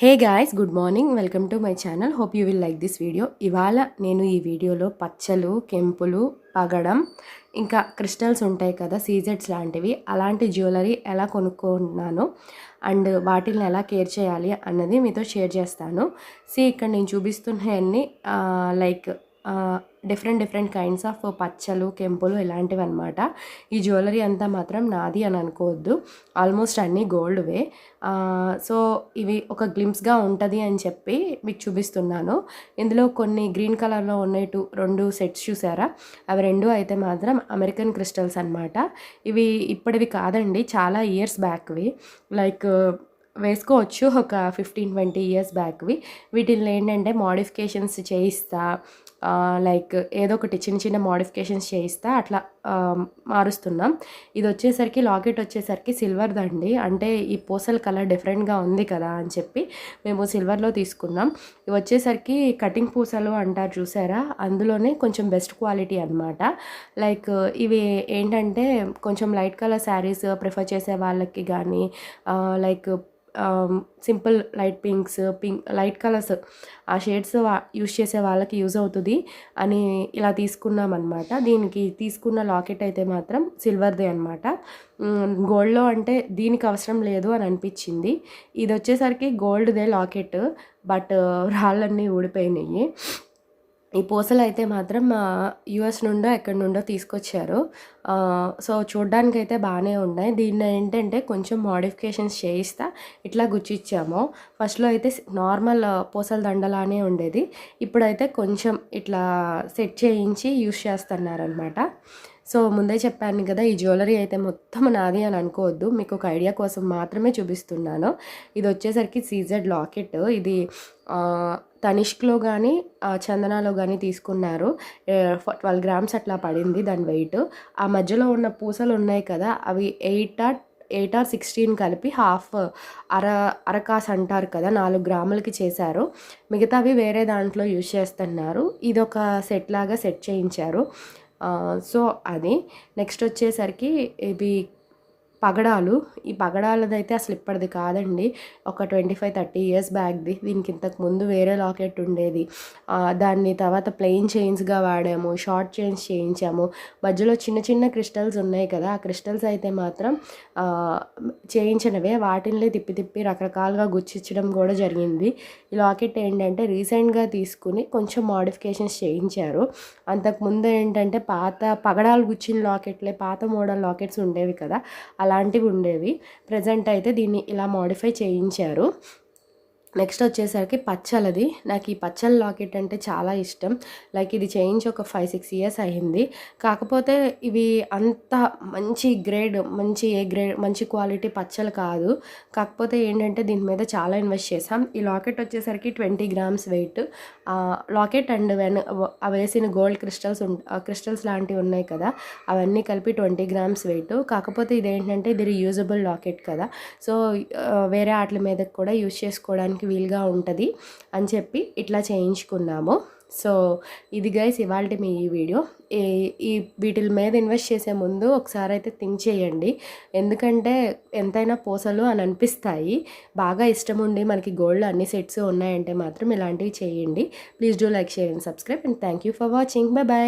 Hey guys good morning. Welcome to my channel. Hope you will like this video. ఇవాళ నేను ఈ వీడియోలో పచ్చలు కెంపులు పగడం ఇంకా క్రిస్టల్స్ ఉంటాయి కదా సీజెట్స్ లాంటివి. అలాంటి జ్యువెలరీ ఎలా కొనుక్కున్నాను అండ్ వాటిని ఎలా కేర్ చేయాలి అన్నది మీతో షేర్ చేస్తాను. సి ఇక్కడ నేను చూపిస్తున్నవన్నీ like different different kinds of పచ్చలు కెంపులు ఇలాంటివి అనమాట ఈ జ్యువెలరీ అంతా మాత్రం నాది అని అనుకోవద్దు. ఆల్మోస్ట్ అన్నీ గోల్డ్వే సో ఇవి ఒక గ్లిమ్స్గా ఉంటుంది అని చెప్పి మీకు చూపిస్తున్నాను. ఇందులో కొన్ని గ్రీన్ కలర్లో ఉన్నాయి టూ రెండు సెట్స్ చూసారా? అవి రెండు అయితే మాత్రం అమెరికన్ క్రిస్టల్స్ అనమాట ఇవి ఇప్పటివి కాదండి చాలా ఇయర్స్ బ్యాక్వి లైక్ వేసుకోవచ్చు ఒక ఫిఫ్టీన్ ట్వంటీ ఇయర్స్ బ్యాక్వి వీటిల్లో ఏంటంటే మోడిఫికేషన్స్ చేయిస్తా లైక్ ఏదో ఒకటి చిన్న చిన్న మోడిఫికేషన్స్ చేయిస్తా అట్లా మారుస్తున్నాం. ఇది వచ్చేసరికి లాకెట్ వచ్చేసరికి సిల్వర్ దండి. అంటే ఈ పూసల కలర్ డిఫరెంట్గా ఉంది కదా అని చెప్పి మేము సిల్వర్లో తీసుకున్నాం. ఇవి వచ్చేసరికి కటింగ్ పూసలు అంటారు చూసారా? అందులోనే కొంచెం బెస్ట్ క్వాలిటీ అనమాట లైక్ ఇవి ఏంటంటే కొంచెం లైట్ కలర్ శారీస్ ప్రిఫర్ చేసే వాళ్ళకి కానీ like simple light pinks pink light colours ఆ షేడ్స్ యూస్ చేసే వాళ్ళకి యూజ్ అవుతుంది. అని ఇలా తీసుకున్నాం అనమాట దీనికి తీసుకున్న లాకెట్ అయితే మాత్రం సిల్వర్దే అనమాట గోల్డ్లో అంటే దీనికి అవసరం లేదు అని అనిపించింది. ఇది వచ్చేసరికి గోల్డ్దే లాకెట్ బట్ రాళ్ళన్నీ ఊడిపోయినాయి. ఈ పూసలు అయితే మాత్రం యుఎస్ నుండో ఎక్కడి నుండో తీసుకొచ్చారు. సో చూడ్డానికి అయితే బాగానే ఉన్నాయి. దీన్ని ఏంటంటే కొంచెం మోడిఫికేషన్స్ చేయిస్తా ఇట్లా గుచ్చిచ్చాము. ఫస్ట్లో అయితే నార్మల్ పూసల దండలానే ఉండేది. ఇప్పుడైతే కొంచెం ఇట్లా సెట్ చేయించి యూస్ చేస్తున్నారనమాట సో ముందే చెప్పాను కదా ఈ జ్యువెలరీ అయితే మొత్తం నాది అని అనుకోవద్దు. మీకు ఒక ఐడియా కోసం మాత్రమే చూపిస్తున్నాను. ఇది వచ్చేసరికి సీజెడ్ లాకెట్. ఇది తనిష్క్లో కానీ చందనాలో కానీ తీసుకున్నారు. ట్వెల్వ్ గ్రామ్స్ అట్లా పడింది దాని వెయిట్ ఆ మధ్యలో ఉన్న పూసలు ఉన్నాయి కదా అవి eight or eight or sixteen కలిపి హాఫ్ అర అరకాస్ అంటారు కదా నాలుగు గ్రాములకి చేశారు. మిగతావి వేరే దాంట్లో యూజ్ చేస్తున్నారు. ఇది ఒక సెట్ లాగా సెట్ చేయించారు. సో అది. నెక్స్ట్ వచ్చేసరికి ఇవి పగడాలు. ఈ పగడాలదైతే అసలు ఇప్పటిది కాదండి. ఒక ట్వంటీ ఫైవ్ థర్టీ ఇయర్స్ బ్యాక్ది. దీనికి ఇంతకు ముందు వేరే లాకెట్ ఉండేది. దాన్ని తర్వాత ప్లెయిన్ చైన్స్గా వాడాము షార్ట్ చైన్స్ చేయించాము. మధ్యలో చిన్న చిన్న క్రిస్టల్స్ ఉన్నాయి కదా ఆ క్రిస్టల్స్ అయితే మాత్రం చేయించినవే. వాటిని తిప్పి తిప్పి రకరకాలుగా గుర్తించడం కూడా జరిగింది. ఈ లాకెట్ ఏంటంటే రీసెంట్గా తీసుకుని కొంచెం మోడిఫికేషన్స్ చేయించారు. అంతకుముందు ఏంటంటే పాత పగడాలు గుచ్చిన లాకెట్లే పాత మోడల్ లాకెట్స్ ఉండేవి కదా అలాంటివి ఉండేవి. ప్రజెంట్ అయితే దీన్ని ఇలా మోడిఫై చేయించారు. నెక్స్ట్ వచ్చేసరికి పచ్చలది నాకు ఈ పచ్చల లాకెట్ అంటే చాలా ఇష్టం. లైక్ ఇది చేయించి ఒక ఫైవ్ సిక్స్ ఇయర్స్ అయింది. కాకపోతే ఇవి అంత మంచి గ్రేడ్ మంచి ఏ గ్రేడ్ మంచి క్వాలిటీ పచ్చలు కాదు. కాకపోతే ఏంటంటే దీని మీద చాలా ఇన్వెస్ట్ చేసాం ఈ లాకెట్ వచ్చేసరికి twenty grams weight. Locket and when వేసిన గోల్డ్ క్రిస్టల్స్ క్రిస్టల్స్ లాంటివి ఉన్నాయి కదా అవన్నీ కలిపి ట్వంటీ గ్రామ్స్ వెయిట్. కాకపోతే ఇదేంటంటే ఇది రీయూజబుల్ లాకెట్ కదా. సో వేరే ఆటల మీద కూడా యూజ్ చేసుకోవడానికి వీలుగా ఉంటుంది అని చెప్పి ఇట్లా చేయించుకున్నాము. సో ఇది గైస్ ఇవాళ మీ ఈ వీడియో. ఈ వీటి మీద ఇన్వెస్ట్ చేసే ముందు ఒకసారి అయితే థింక్ చేయండి. ఎందుకంటే ఎంతైనా పోసలు అని అనిపిస్తాయి. బాగా ఇష్టం ఉండి మనకి గోల్డ్ అన్ని సెట్స్ ఉన్నాయంటే మాత్రం ఇలాంటివి చేయండి. Please do like share and subscribe and thank you for watching bye bye